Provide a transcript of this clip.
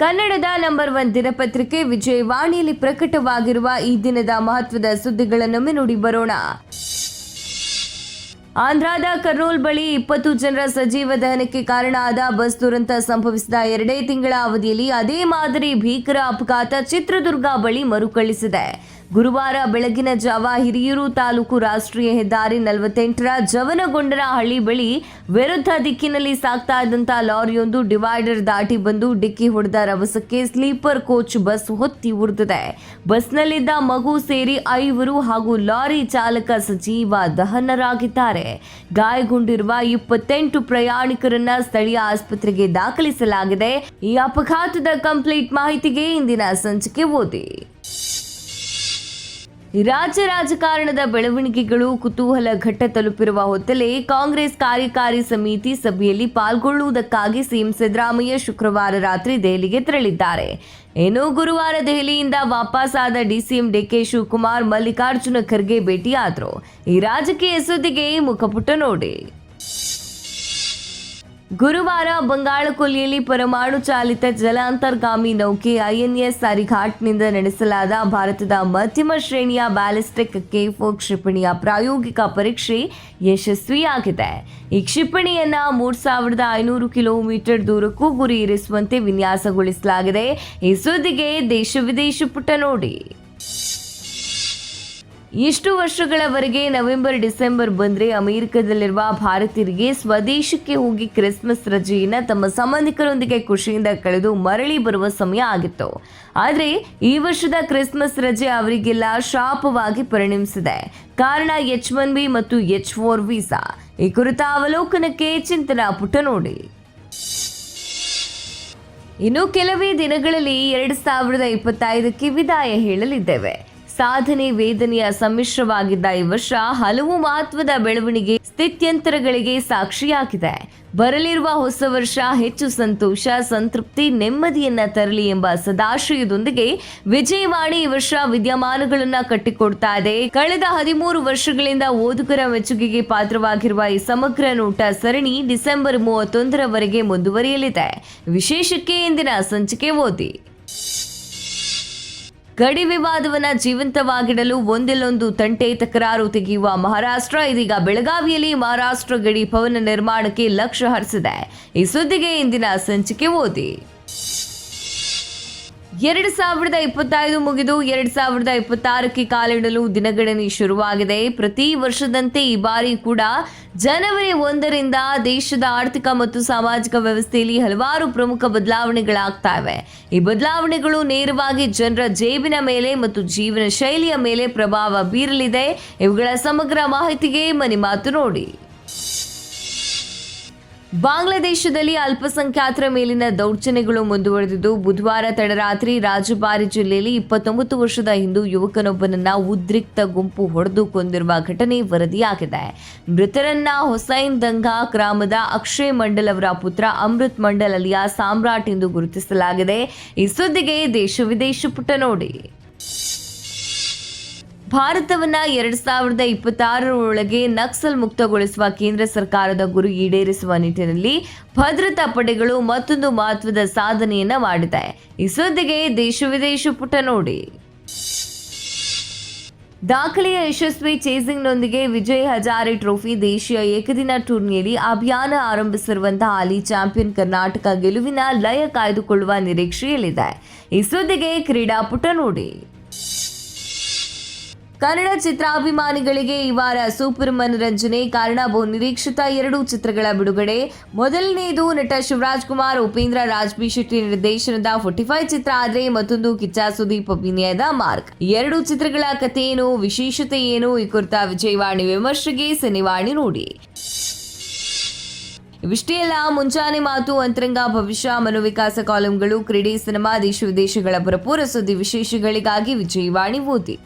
ಕನ್ನಡದ number one ದಿನಪತ್ರಿಕೆ ವಿಜಯವಾಣಿಯಲ್ಲಿ ಪ್ರಕಟವಾಗಿರುವ ಈ ದಿನದ ಮಹತ್ವದ ಸುದ್ದಿಗಳನ್ನೊಮ್ಮೆ ನೋಡಿ ಬರೋಣ. ಆಂಧ್ರದ ಕರ್ನೂಲ್ ಬಳಿ ಇಪ್ಪತ್ತು ಜನರ ಸಜೀವ ದಹನಕ್ಕೆ ಕಾರಣ ಆದ ಬಸ್ ದುರಂತ ಸಂಭವಿಸಿದ ಎರಡೇ ತಿಂಗಳ ಅವಧಿಯಲ್ಲಿ ಅದೇ ಮಾದರಿ ಭೀಕರ ಅಪಘಾತ ಚಿತ್ರದುರ್ಗ ಬಳಿ ಮರುಕಳಿಸಿದೆ. ಗುರುವಾರ ಬೆಳಗಿನ ಜಾವ ಹಿರಿಯೂರು ತಾಲೂಕು ರಾಷ್ಟ್ರೀಯ ಹೆದ್ದಾರಿ ನಲವತ್ತೆಂಟರ ಜವನಗೊಂಡನಹಳ್ಳಿ ಬಳಿ ವಿರುದ್ಧ ದಿಕ್ಕಿನಲ್ಲಿ ಸಾಗ್ತಾ ಇದ್ದಂತಹ ಲಾರಿಯೊಂದು ಡಿವೈಡರ್ ದಾಟಿ ಬಂದು ಡಿಕ್ಕಿ ಹೊಡೆದ ರಭಸಕ್ಕೆ ಸ್ಲೀಪರ್ ಕೋಚ್ ಬಸ್ ಹೊತ್ತಿ ಉರಿದಿದೆ. ಬಸ್ನಲ್ಲಿದ್ದ ಮಗು ಸೇರಿ ಐವರು ಹಾಗೂ ಲಾರಿ ಚಾಲಕ ಸಜೀವ ದಹನರಾಗಿದ್ದಾರೆ. ಗಾಯಗೊಂಡಿರುವ ಇಪ್ಪತ್ತೆಂಟು ಪ್ರಯಾಣಿಕರನ್ನ ಸ್ಥಳೀಯ ಆಸ್ಪತ್ರೆಗೆ ದಾಖಲಿಸಲಾಗಿದೆ. ಈ ಅಪಘಾತದ ಕಂಪ್ಲೀಟ್ ಮಾಹಿತಿಗೆ ಇಂದಿನ ಸಂಚಿಕೆ ಓದಿ. ರಾಜ್ಯ ರಾಜಕಾರಣದ ಬೆಳವಣಿಗೆಗಳು ಕುತೂಹಲ ಘಟ್ಟ ತಲುಪಿರುವ ಹೊತ್ತಲೇ ಕಾಂಗ್ರೆಸ್ ಕಾರ್ಯಕಾರಿ ಸಮಿತಿ ಸಭೆಯಲ್ಲಿ ಪಾಲ್ಗೊಳ್ಳುವುದಕ್ಕಾಗಿ ಸಿಎಂ ಸಿದ್ದರಾಮಯ್ಯ ಶುಕ್ರವಾರ ರಾತ್ರಿ ದೆಹಲಿಗೆ ತೆರಳಿದ್ದಾರೆ. ಇನ್ನು ಗುರುವಾರ ದೆಹಲಿಯಿಂದ ವಾಪಸ್ಸಾದ ಡಿಸಿಎಂ ಡಿಕೆ ಶಿವಕುಮಾರ್, ಮಲ್ಲಿಕಾರ್ಜುನ ಖರ್ಗೆ ಭೇಟಿಯಾದರು. ಈ ರಾಜಕೀಯ ಸುದ್ದಿಗೆ ಮುಖಪುಟ ನೋಡಿ. ಗುರುವಾರ ಬಂಗಾಳಕೊಲ್ಲಿಯಲ್ಲಿ ಪರಮಾಣು ಚಾಲಿತ ಜಲಾಂತರ್ಗಾಮಿ ನೌಕೆ ಐಎನ್ಎಸ್ ಅರಿಘಾಟ್ನಿಂದ ನಡೆಸಲಾದ ಭಾರತದ ಮಧ್ಯಮ ಶ್ರೇಣಿಯ ಬ್ಯಾಲಿಸ್ಟಿಕ್ ಕೆ ಫೋ ಕ್ಷಿಪಣಿಯ ಪ್ರಾಯೋಗಿಕ ಪರೀಕ್ಷೆ ಯಶಸ್ವಿಯಾಗಿದೆ. ಈ ಕ್ಷಿಪಣಿಯನ್ನ ಮೂರು ಸಾವಿರದ ಐನೂರು ಕಿಲೋಮೀಟರ್ ದೂರಕ್ಕೂ ಗುರಿ ಇರಿಸುವಂತೆ ವಿನ್ಯಾಸಗೊಳಿಸಲಾಗಿದೆ. ಈ ಸುದ್ದಿಗೆ ದೇಶ ವಿದೇಶ ಪುಟ ನೋಡಿ. ಇಷ್ಟು ವರ್ಷಗಳವರೆಗೆ ನವೆಂಬರ್, ಡಿಸೆಂಬರ್ ಬಂದ್ರೆ ಅಮೆರಿಕದಲ್ಲಿರುವ ಭಾರತೀಯರಿಗೆ ಸ್ವದೇಶಕ್ಕೆ ಹೋಗಿ ಕ್ರಿಸ್ಮಸ್ ರಜೆಯನ್ನು ತಮ್ಮ ಸಂಬಂಧಿಕರೊಂದಿಗೆ ಖುಷಿಯಿಂದ ಕಳೆದು ಮರಳಿ ಬರುವ ಸಮಯ ಆಗಿತ್ತು. ಆದರೆ ಈ ವರ್ಷದ ಕ್ರಿಸ್ಮಸ್ ರಜೆ ಅವರಿಗೆಲ್ಲ ಶಾಪವಾಗಿ ಪರಿಣಮಿಸಿದೆ. ಕಾರಣ ಎಚ್ ಒನ್ ಬಿ ಮತ್ತು ಎಚ್ ಫೋರ್ ವೀಸಾ. ಈ ಕುರಿತ ಅವಲೋಕನಕ್ಕೆ ಚಿಂತನಾ ಪುಟ ನೋಡಿ. ಇನ್ನು ಕೆಲವೇ ದಿನಗಳಲ್ಲಿ ಎರಡು ಸಾವಿರದ ಇಪ್ಪತ್ತೈದಕ್ಕೆ ವಿದಾಯ ಹೇಳಲಿದ್ದೇವೆ. ಸಾಧನೆ ವೇದನೆಯ ಸಮ್ಮಿಶ್ರವಾಗಿದ್ದ ಈ ವರ್ಷ ಹಲವು ಮಹತ್ವದ ಬೆಳವಣಿಗೆ ಸ್ಥಿತ್ಯಂತರಗಳಿಗೆ ಸಾಕ್ಷಿಯಾಗಿದೆ. ಬರಲಿರುವ ಹೊಸ ವರ್ಷ ಹೆಚ್ಚು ಸಂತೋಷ, ಸಂತೃಪ್ತಿ, ನೆಮ್ಮದಿಯನ್ನ ತರಲಿ ಎಂಬ ಸದಾಶಯದೊಂದಿಗೆ ವಿಜಯವಾಣಿ ಈ ವರ್ಷ ವಿದ್ಯಮಾನಗಳನ್ನ ಕಟ್ಟಿಕೊಡ್ತಾ ಇದೆ. ಕಳೆದ ಹದಿಮೂರು ವರ್ಷಗಳಿಂದ ಓದುಗರ ಮೆಚ್ಚುಗೆಗೆ ಪಾತ್ರವಾಗಿರುವ ಈ ಸಮಗ್ರ ನೋಟ ಸರಣಿ ಡಿಸೆಂಬರ್ ಮೂವತ್ತೊಂದರವರೆಗೆ ಮುಂದುವರಿಯಲಿದೆ. ವಿಶೇಷಕ್ಕೆ ಇಂದಿನ ಸಂಚಿಕೆ ಓದಿ. ಗಡಿ ವಿವಾದವನ್ನ ಜೀವಂತವಾಗಿಡಲು ಒಂದಿಲ್ಲೊಂದು ತಂಟೆ ತಕರಾರು ತೆಗೆಯುವ ಮಹಾರಾಷ್ಟ್ರ ಇದೀಗ ಬೆಳಗಾವಿಯಲ್ಲಿ ಮಹಾರಾಷ್ಟ್ರ ಗಡಿ ಭವನ ನಿರ್ಮಾಣಕ್ಕೆ ಲಕ್ಷ್ಯ ಹರಿಸಿದೆ. ಈ ಸುದ್ದಿಗೆ ಇಂದಿನ ಸಂಚಿಕೆ ಓದಿ. ಎರಡು ಸಾವಿರದ ಇಪ್ಪತ್ತೈದು ಮುಗಿದು ಎರಡು ಸಾವಿರದ ಇಪ್ಪತ್ತಾರಕ್ಕೆ ಕಾಲಿಡಲು ದಿನಗಣನೆ ಶುರುವಾಗಿದೆ. ಪ್ರತಿ ವರ್ಷದಂತೆ ಈ ಬಾರಿ ಕೂಡ ಜನವರಿ ಒಂದರಿಂದ ದೇಶದ ಆರ್ಥಿಕ ಮತ್ತು ಸಾಮಾಜಿಕ ವ್ಯವಸ್ಥೆಯಲ್ಲಿ ಹಲವಾರು ಪ್ರಮುಖ ಬದಲಾವಣೆಗಳಾಗ್ತಾ ಇವೆ. ಈ ಬದಲಾವಣೆಗಳು ನೇರವಾಗಿ ಜನರ ಜೇಬಿನ ಮೇಲೆ ಮತ್ತು ಜೀವನ ಶೈಲಿಯ ಮೇಲೆ ಪ್ರಭಾವ ಬೀರಲಿದೆ. ಇವುಗಳ ಸಮಗ್ರ ಮಾಹಿತಿಗೆ ಮನಿ ಮಾತು ನೋಡಿ. ಬಾಂಗ್ಲಾದೇಶದಲ್ಲಿ ಅಲ್ಪಸಂಖ್ಯಾತರ ಮೇಲಿನ ದೌರ್ಜನ್ಯಗಳು ಮುಂದುವರೆದಿದ್ದು, ಬುಧವಾರ ತಡರಾತ್ರಿ ರಾಜಬಾರಿ ಜಿಲ್ಲೆಯಲ್ಲಿ ಇಪ್ಪತ್ತೊಂಬತ್ತು ವರ್ಷದ ಹಿಂದೂ ಯುವಕನೊಬ್ಬನನ್ನ ಉದ್ರಿಕ್ತ ಗುಂಪು ಹೊಡೆದು ಕೊಂದಿರುವ ಘಟನೆ ವರದಿಯಾಗಿದೆ. ಮೃತರನ್ನ ಹೊಸೈನ್ ದಂಗಾ ಗ್ರಾಮದ ಅಕ್ಷಯ್ ಮಂಡಲ್ ಅವರ ಪುತ್ರ ಅಮೃತ್ ಮಂಡಲ್ ಅಲಿಯಾ ಸಾಮ್ರಾಟ್ ಎಂದು ಗುರುತಿಸಲಾಗಿದೆ. ಈ ಸುದ್ದಿಗೆ ದೇಶ ವಿದೇಶ ಪುಟ ನೋಡಿ. ಭಾರತವನ್ನ ಎರಡ್ ಸಾವಿರದ ಇಪ್ಪತ್ತಾರರೊಳಗೆ ನಕ್ಸಲ್ ಮುಕ್ತಗೊಳಿಸುವ ಕೇಂದ್ರ ಸರ್ಕಾರದ ಗುರಿ ಈಡೇರಿಸುವ ನಿಟ್ಟಿನಲ್ಲಿ ಭದ್ರತಾ ಪಡೆಗಳು ಮತ್ತೊಂದು ಮಹತ್ವದ ಸಾಧನೆಯನ್ನ ಮಾಡಿದೆ. ಈ ಸುದ್ದಿಗೆ ದೇಶ ವಿದೇಶ ಪುಟ ನೋಡಿ. ದಾಖಲೆಯ ಯಶಸ್ವಿ ಚೇಸಿಂಗ್ನೊಂದಿಗೆ ವಿಜಯ್ ಹಜಾರೆ ಟ್ರೋಫಿ ದೇಶೀಯ ಏಕದಿನ ಟೂರ್ನಿಯಲ್ಲಿ ಅಭಿಯಾನ ಆರಂಭಿಸಿರುವಂತಹ ಹಾಲಿ ಚಾಂಪಿಯನ್ ಕರ್ನಾಟಕ ಗೆಲುವಿನ ಲಯ ಕಾಯ್ದುಕೊಳ್ಳುವ ನಿರೀಕ್ಷೆಯಲ್ಲಿದೆ. ಈ ಸುದ್ದಿಗೆ ಕ್ರೀಡಾಪುಟ ನೋಡಿ. ಕನ್ನಡ ಚಿತ್ರಾಭಿಮಾನಿಗಳಿಗೆ ಈ ವಾರ ಸೂಪರ್ ಮನರಂಜನೆ ಕಾರಣ ಬಹು ನಿರೀಕ್ಷಿತ ಎರಡು ಚಿತ್ರಗಳ ಬಿಡುಗಡೆ. ಮೊದಲನೆಯದು ನಟ ಶಿವರಾಜ್ ಕುಮಾರ್, ಉಪೇಂದ್ರ ರಾಜ್ಬಿ ಶೆಟ್ಟಿ ನಿರ್ದೇಶನದ ಫೋರ್ಟಿ ಫೈವ್ ಚಿತ್ರ ಆದರೆ ಮತ್ತೊಂದು ಕಿಚ್ಚ ಸುದೀಪ್ ಅಭಿನಯದ ಮಾರ್ಕ್. ಎರಡು ಚಿತ್ರಗಳ ಕಥೆ ಏನು ವಿಶೇಷತೆ ಏನು, ಈ ಕುರಿತ ವಿಜಯವಾಣಿ ವಿಮರ್ಶೆಗೆ ಸಿನಿವಾಣಿ ನೋಡಿ. ಇವಿಷ್ಟೇ ಅಲ್ಲ ಮುಂಚಾನೆ ಮಾತು, ಅಂತರಂಗ, ಭವಿಷ್ಯ, ಮನೋವಿಕಾಸ ಕಾಲಂಗಳು, ಕ್ರೀಡೆ, ಸಿನಿಮಾ, ದೇಶ ವಿದೇಶಗಳ ಭರಪೂರ ಸುದ್ದಿ ವಿಶೇಷಗಳಿಗಾಗಿ ವಿಜಯವಾಣಿ ಓದಿ.